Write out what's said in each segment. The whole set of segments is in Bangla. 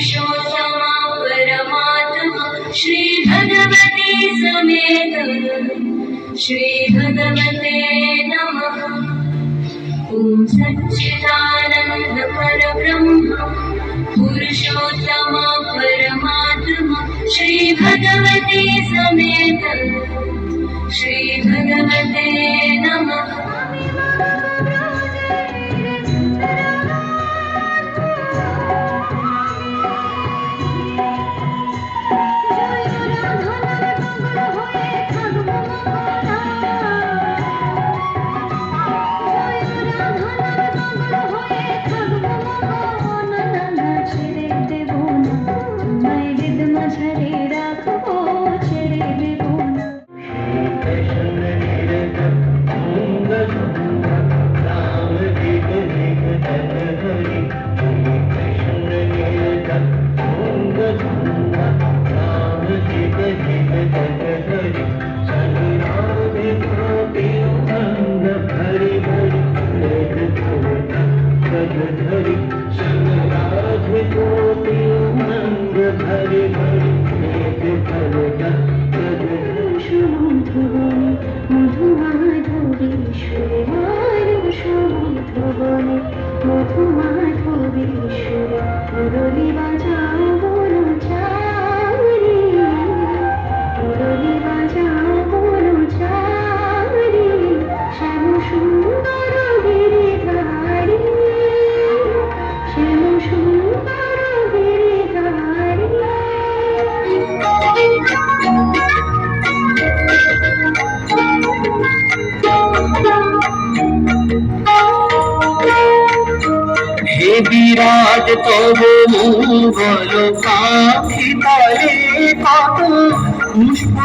Sure. श्री भगवती समेत श्रीभगवते नमः। सच्चिदानन्द परब्रह्म पुरुषोत्तम परमात्मा श्रीभगवती समेत ঝরে মধুমাধবী সুরে হে বিরাট তব মঙ্গল পাখি তারে পুষ্প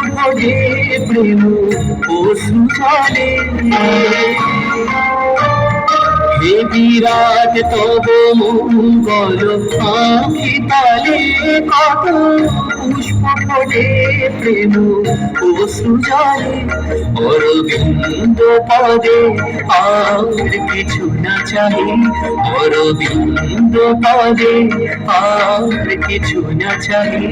প্রেম ও হে বিরাট তব মঙ্গল পাখি তালে কত পুষ্প ভরে প্রেম পশু জলে অরবিন্দ পদে আর কিছু না চাই অরবিন্দ পদে আর কিছু না চাই